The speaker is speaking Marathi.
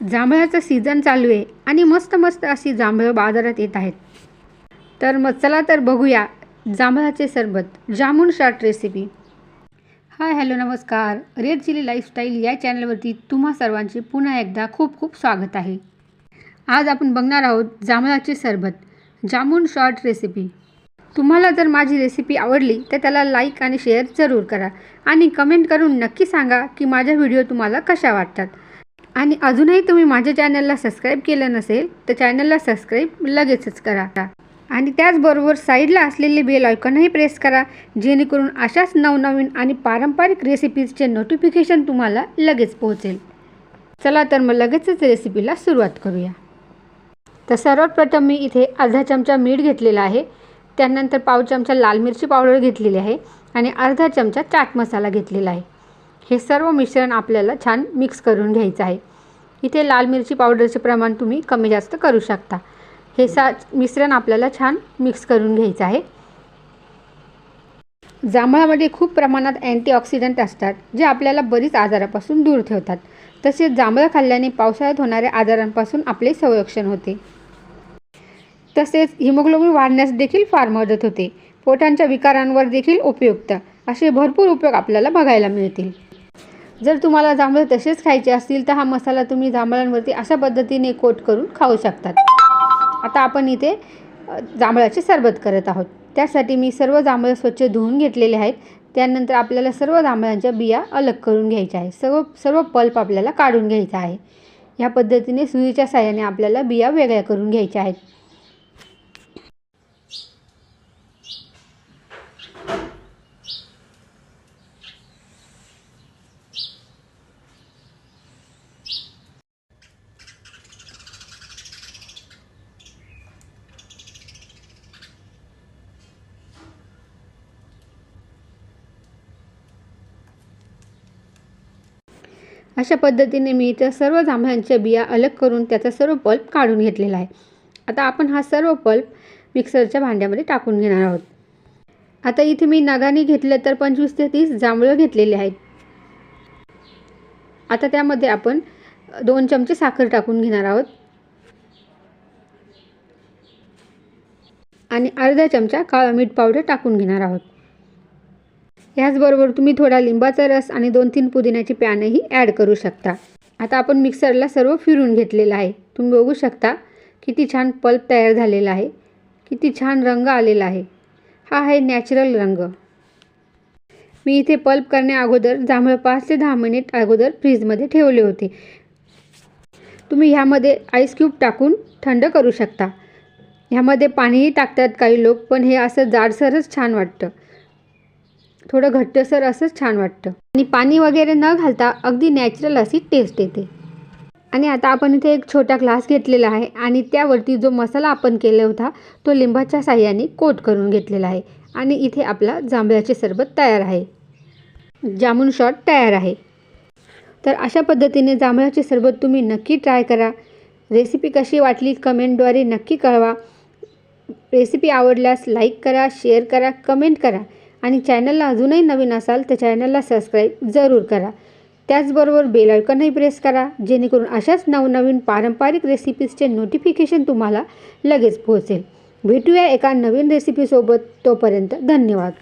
जांभळाचं सीझन चालू आहे आणि मस्त मस्त अशी जांभळं बाजारात येत आहेत. तर मग चला तर बघूया जांभळाचे सरबत jamun short recipe hi hello नमस्कार. रेड चिली लाईफस्टाईल या चॅनलवरती तुम्हा सर्वांचे पुन्हा एकदा खूप खूप स्वागत आहे. आज आपण बघणार आहोत जांभळाचे सरबत जामून शॉर्ट रेसिपी तुम्हाला जर माझी रेसिपी आवडली तर त्याला लाईक आणि शेअर जरूर करा आणि कमेंट करून नक्की सांगा की माझ्या व्हिडिओ तुम्हाला कशा वाटतात. आणि अजूनही तुम्ही माझ्या चॅनलला सबस्क्राईब केलं नसेल तर चॅनलला सबस्क्राईब लगेचच करा. आणि त्याचबरोबर साईडला असलेले बेल आयकॉनही प्रेस करा जेणेकरून अशाच नवनवीन आणि पारंपरिक रेसिपीजचे नोटिफिकेशन तुम्हाला लगेच पोहोचेल. चला तर मग लगेचच रेसिपीला सुरुवात करूया. तर सर्वात प्रथम मी इथे अर्धा चमचा मीठ घेतलेला आहे त्यानंतर पाव चमचा लाल मिरची पावडर घेतलेली आहे आणि अर्धा चमचा चाट मसाला घेतलेला आहे. हे सर्व मिश्रण आपल्याला छान मिक्स करून घ्यायचं आहे. इथे लाल मिरची पावडरचे प्रमाण तुम्ही कमी जास्त करू शकता. हे सा मिश्रण आपल्याला छान मिक्स करून घ्यायचं आहे. जांभळामध्ये खूप प्रमाणात अँटीऑक्सिडंट असतात जे आपल्याला बरीच आजारापासून दूर ठेवतात. तसेच जांभळं खाल्ल्याने पावसाळ्यात होणाऱ्या आजारांपासून आपले संरक्षण होते. तसेच हिमोग्लोबिन वाढण्यास देखील फार मदत होते. पोटांच्या विकारांवर देखील उपयुक्त असे भरपूर उपयोग आपल्याला बघायला मिळतील. जर तुम्हाला जांभळं तसेच खायचे असतील तर हा मसाला तुम्ही जांभळांवरती अशा पद्धतीने कोट करून खाऊ शकतात. आता आपण इथे जांभळाचे सरबत करत आहोत. त्यासाठी मी सर्व जांभळं स्वच्छ धुवून घेतलेले आहेत. त्यानंतर आपल्याला सर्व जांभळांच्या बिया अलग करून घ्यायच्या आहे सर्व सर्व पल्प आपल्याला काढून घ्यायचा आहे. ह्या पद्धतीने सुईच्या साह्याने आपल्याला बिया वेगळ्या करून घ्यायच्या आहेत. अशा पद्धतीने मी त्या सर्व जांभळांच्या बिया अलग करून त्याचा सर्व पल्प काढून घेतलेला आहे. आता आपण हा सर्व पल्प मिक्सरच्या भांड्यामध्ये टाकून घेणार आहोत. आता इथे मी नगाने घेतलं तर पंचवीस ते तीस जांभळं घेतलेले आहेत. आता त्यामध्ये आपण दोन चमचे साखर टाकून घेणार आहोत. आणि अर्धा चमचा काळा मीठ पावडर टाकून घेणार आहोत. याचबरोबर तुम्ही थोडा लिंबाचा रस आणि दोन तीन पुदिन्याची पॅनही ॲड करू शकता. आता आपण मिक्सरला सर्व फिरून घेतलेलं आहे. तुम्ही बघू शकता किती छान पल्प तयार झालेला आहे. किती छान रंग आलेला आहे. हा आहे नॅचरल रंग. मी इथे पल्प करण्या अगोदर जांभळं पाच ते दहा मिनिट अगोदर फ्रीजमध्ये ठेवले होते. तुम्ही ह्यामध्ये आईस क्यूब टाकून थंड करू शकता. ह्यामध्ये पाणीही टाकतात काही लोक पण हे असं जाडसरच छान वाटतं. थोडं घट्टसर असंच छान वाटतं. आणि पाणी वगैरे न घालता अगदी नॅचरल अशी टेस्ट येते. आणि आता आपण इथे एक छोटा ग्लास घेतलेला आहे आणि त्यावरती जो मसाला आपण केला होता तो लिंबाच्या साह्याने कोट करून घेतलेला आहे. आणि इथे आपला जांभळाचे सरबत तयार आहे. जामून शॉट तयार आहे. तर अशा पद्धतीने जांभळाचे सरबत तुम्ही नक्की ट्राय करा. रेसिपी कशी वाटली कमेंटद्वारे नक्की कळवा. रेसिपी आवडल्यास लाईक करा शेअर करा कमेंट करा. आणि चॅनलला अजूनही नवीन असाल तर चॅनलला सबस्क्राईब जरूर करा. त्याचबरोबर बेल आयकॉनही प्रेस करा जेणेकरून अशाच नवनवीन पारंपरिक रेसिपीजचे नोटिफिकेशन तुम्हाला लगेच पोहोचेल. भेटूया एका नवीन रेसिपीसोबत. तोपर्यंत धन्यवाद.